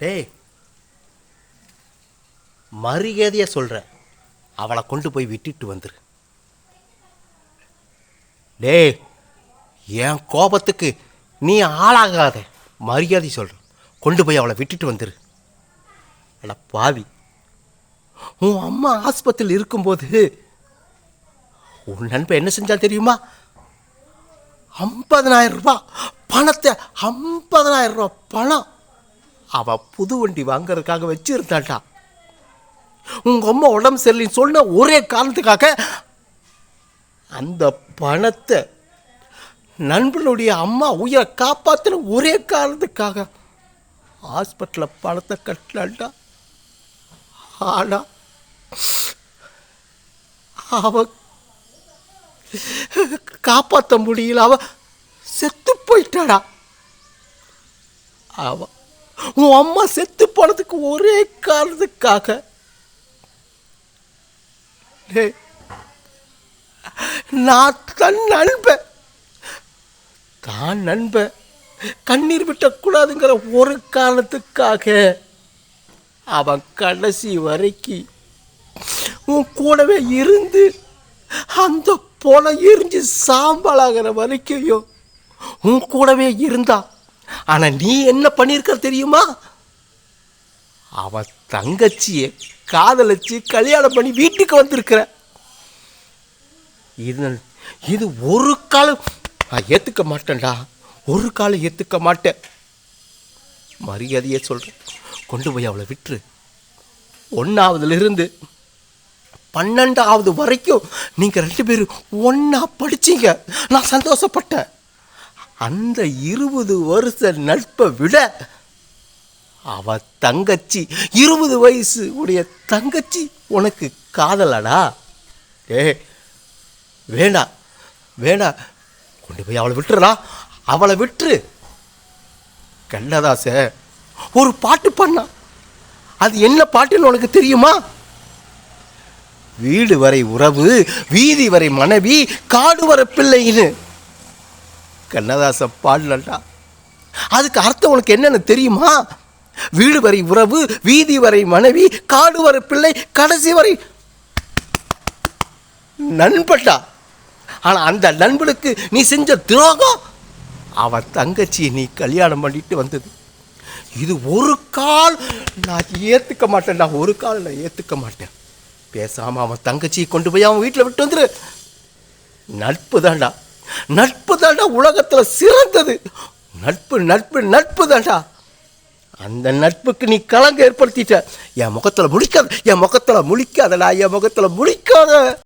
டேய் மரியாதையா சொல்கிறேன் அவளை கொண்டு போய் விட்டுட்டு வந்துரு. டேய் என் கோபத்துக்கு நீ ஆளாகாத. மரியாதை சொல்கிறேன் கொண்டு போய் அவளை விட்டுட்டு வந்துரு. அட பாவி உன் அம்மா ஆஸ்பத்திரியில் இருக்கும்போது உன் நண்பன் என்ன செஞ்சால் தெரியுமா? ஐம்பதனாயிரம் ரூபாய் பணத்தை ஐம்பதனாயிரம் ரூபா பணம் அவள் புது வண்டி வாங்குறதுக்காக வச்சுருந்தாட்டா உங்க அம்மா உடம்பு சரியில்லைன்னு சொன்ன ஒரே காரணத்துக்காக அந்த பணத்தை நண்பனுடைய அம்மா உயிரை காப்பாற்றின ஒரே காரணத்துக்காக ஹாஸ்பிட்டலில் பணத்தை கட்டினாண்டா. ஆனா அவ காப்பாற்ற முடியல அவ செத்து போயிட்டாடா. அவ உன் அம்மா செத்து போனதுக்கு ஒரே காரணத்துக்காக. நான் தன் நண்பன் தான் நண்பன் கண்ணீர் விட்டக்கூடாதுங்கிற ஒரு காரணத்துக்காக அவன் கடைசி வரைக்கும் உன் கூடவே இருந்து அந்த பொலை எரிஞ்சு சாம்பலாகிற வரைக்கும் உன் கூடவே இருந்தான் ஆனா நீ என்ன பண்ணியிருக்க தெரியுமா? அவ தங்கச்சியை காதலிச்சு கல்யாணம் பண்ணி வீட்டுக்கு வந்திருக்கிற. இது இது ஒரு காலம் நான் ஏற்றுக்க மாட்டேன்டா. ஒரு காலம் ஏற்றுக்க மாட்டேன். மரியாதையே சொல்கிறேன் கொண்டு போய் அவளை விட்டுரு. ஒன்றாவதுலேருந்து பன்னெண்டாவது வரைக்கும் நீங்கள் ரெண்டு பேரும் ஒன்றா படிச்சீங்க. நான் சந்தோஷப்பட்டேன். அந்த இருபது வருஷ நட்பை விட அவ தங்கச்சி இருபது வயசு உடைய தங்கச்சி உனக்கு காதலடா? ஏ வேண்டாம் வேண்டாம் கொண்டு போய் அவளை விட்டுறா அவளை விட்டுரு. கண்ணதாச ஒரு பாட்டு பண்ணா. அது என்ன பாட்டுன்னு உனக்கு தெரியுமா? வீடு வரை உறவு வீதி வரை மனைவி காடு வர பிள்ளைன்னு. கண்ணதாசன் பாடலண்டா. அதுக்கு அர்த்தம் உனக்கு என்னென்னு தெரியுமா? வீடு வரை உறவு வீதி வரை மனைவி காடு வரை பிள்ளை கடைசி வரை நண்பட்டா ஆனால் அந்த நண்பனுக்கு நீ செஞ்ச துரோகம்? அவன் தங்கச்சியை நீ கல்யாணம் பண்ணிட்டு வந்தது. இது ஒரு கால் நான் ஏத்துக்க மாட்டேன்டா. ஒரு கால் நான் ஏற்றுக்க மாட்டேன். பேசாமல் அவன் தங்கச்சியை கொண்டு போய் அவன் வீட்டில் விட்டு வந்துடு நட்பு தான்டா. நட்பு தாண்டா உலகத்தில் சிறந்தது. நட்பு நட்பு நட்பு தாண்டா. அந்த நட்புக்கு நீ கலங்க ஏற்படுத்திட்ட. என் முகத்தில் முழிக்காத என் முகத்தில் முழிக்காதடா என் முகத்தில் முழிக்காத.